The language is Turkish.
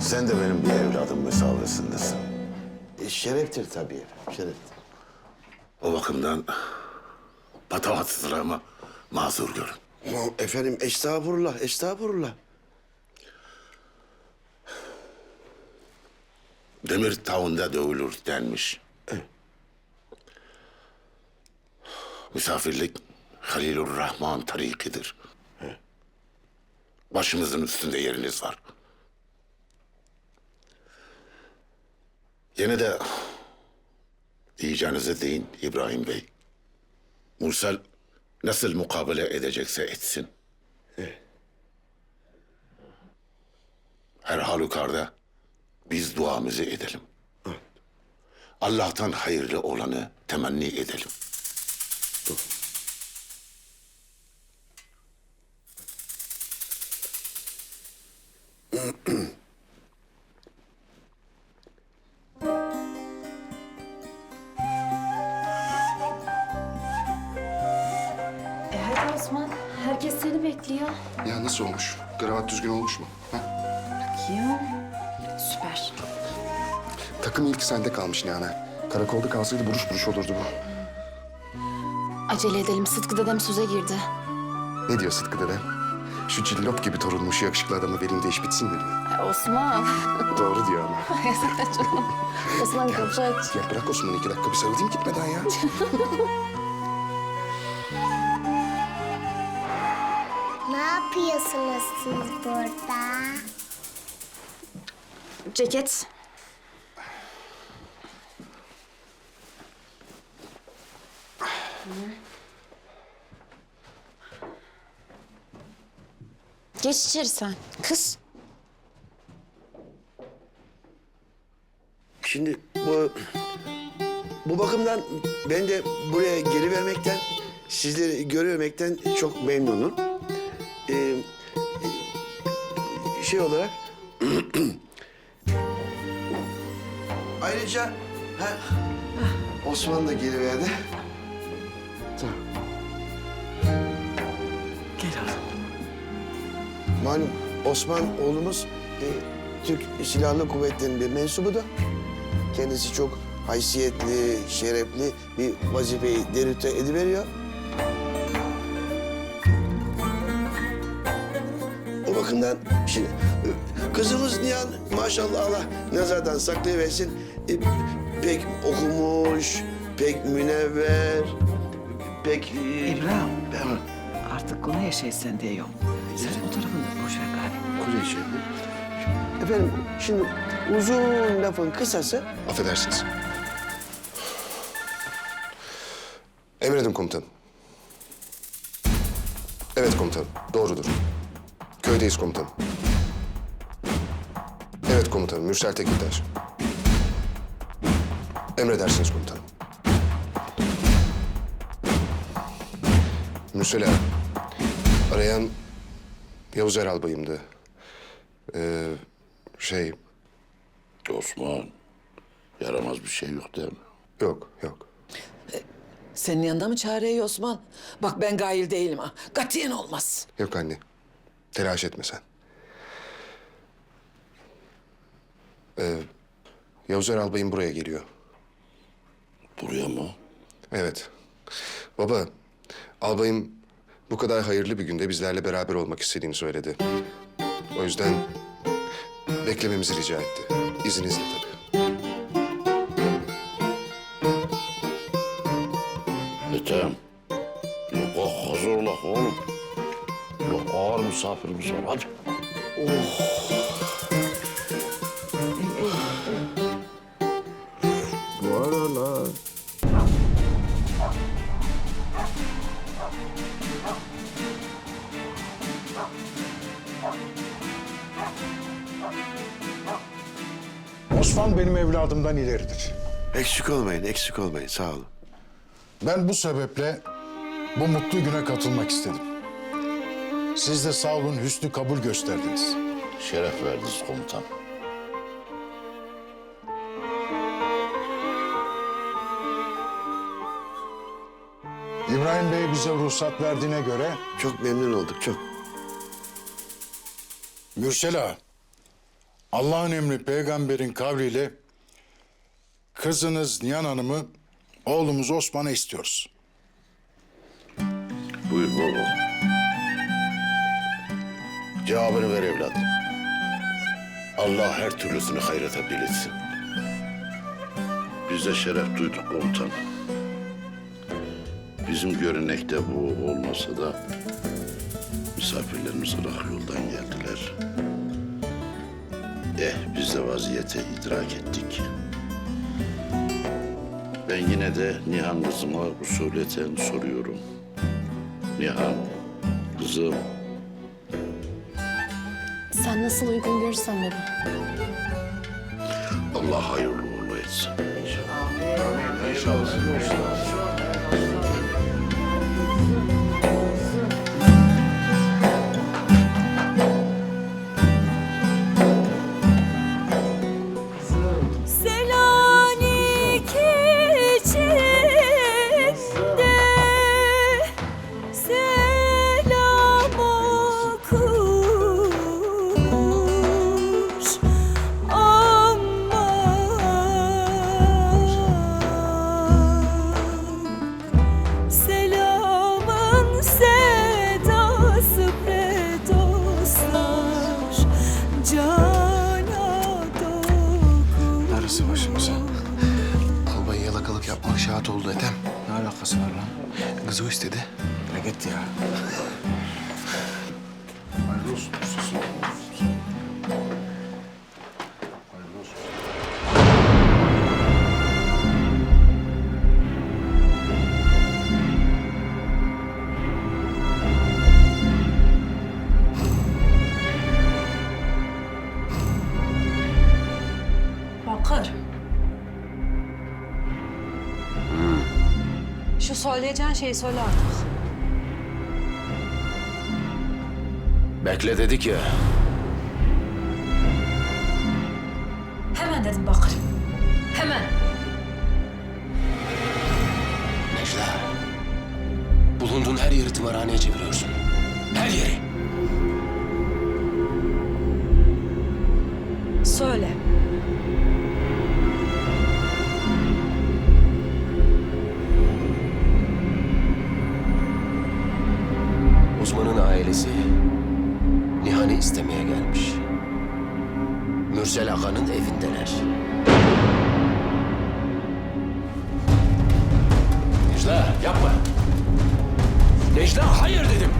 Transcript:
Sen de benim bir evladım mesabesindesin. E, şereftir tabii, şereftir. O bakımdan patavatsızlığıma mazur görün. Aman efendim estağfurullah, estağfurullah. Demir tavında dövülür denmiş. Misafirlik Halilur Rahman tarikidir. Başımızın üstünde yeriniz var. Yine de diyeceğinize deyin İbrahim Bey. Mursal nasıl mukabele edecekse etsin. Her halükarda biz duamızı edelim. Allah'tan hayırlı olanı temenni edelim. E Osman. Herkes seni bekliyor. Ya nasıl olmuş? Kravat düzgün olmuş mu? Ha? Bakayım. Süper. Takım ilk sende kalmış Nihana. Karakolda kalsaydı buruş buruş olurdu bu. Acele edelim. Sıtkı dedem söze girdi. Ne diyor Sıtkı dede? Şu cillop gibi torunmuş yakışıklı adamı vereyim de iş bitsin mi diyor. E, Osman. Doğru diyor ama. Osman kapı aç. Ya bırak Osman'ı iki dakika bir sarılayım gitmeden ya. Ne yapıyorsunuz siz burada? Ceket. Geç içeri sen. Kız. Şimdi bu bu bakımdan ben de buraya geri vermekten, sizleri görmekten çok memnunum. Ee, şey olarak ayrıca ha, Osman da geri verdi. Tamam. Gel oğlum. Malum Osman oğlumuz e, Türk Silahlı Kuvvetleri'nin bir mensubu da. Kendisi çok haysiyetli, şerefli bir vazifeyi derüte ediveriyor. Bakımdan şimdi e, kızımız Nihan maşallah Allah nazardan saklayıversin. E, pek okumuş, pek münevver, pek... e, İbrahim. Ben, Artık konu yaşay sen diye yok. Sen o tarafını boş ver gari. Kureyş'e. Efendim şimdi uzun lafın kısası Affedersiniz. Emredin komutanım. Evet komutanım, doğrudur. Köydeyiz komutanım. Evet komutanım, Mürsel Tekintaş. Emredersiniz komutanım. Mürsel ağa, arayan Yavuz Eral bayımdı. Ee, şey, Osman, yaramaz bir şey yok değil mi? yok, yok. Senin yanında mı çareyi Osman? Bak ben gayil değilim ha. Katiyen olmaz. Yok anne. Telaş etme sen. Ee, Yavuz Er Albayım buraya geliyor. Buraya mı? Evet. Baba, albayım bu kadar hayırlı bir günde bizlerle beraber olmak istediğini söyledi. O yüzden beklememizi rica etti. İzninizle tabii. Misafirimiz var hadi. bu aralar. Osman benim evladımdan ileridir. Eksik olmayın, eksik olmayın. Sağ olun. Ben bu sebeple bu mutlu güne katılmak istedim. Siz de sağ olun hüsnü kabul gösterdiniz. Şeref verdiniz komutan. İbrahim Bey bize ruhsat verdiğine göre Çok memnun olduk, çok. Mürsel Ağa, Allah'ın emri peygamberin kavliyle kızınız Nihan Hanım'ı oğlumuz Osman'a istiyoruz. Buyur baba. Cevabını ver evladım. Allah her türlüsünü hayrete bilirsin. Biz de şeref duyduk komutan. Bizim görünekte bu olmasa da misafirlerimiz Irak yoldan geldiler. Eh biz de vaziyete idrak ettik. Ben yine de Nihan kızıma usuleten soruyorum. Nihan, kızım Sen nasıl uygun görürsen baba. Allah hayırlı uğurlu etsin. Selanik yapmak şahat oldu Ethem. Ne alakası var lan? Kızı o istedi. Ya git ya. Hayırlı olsun. Bakır. Söyleyeceğin şeyi söyle artık. Bekle dedik ya. Hemen dedim Bakır. Hemen. Necla. Bulunduğun her yeri tımarhaneye çeviriyorsun. Her yeri. Gelmiş. Mürsel Aga'nın evindeler. Necla yapma. Necla hayır dedim.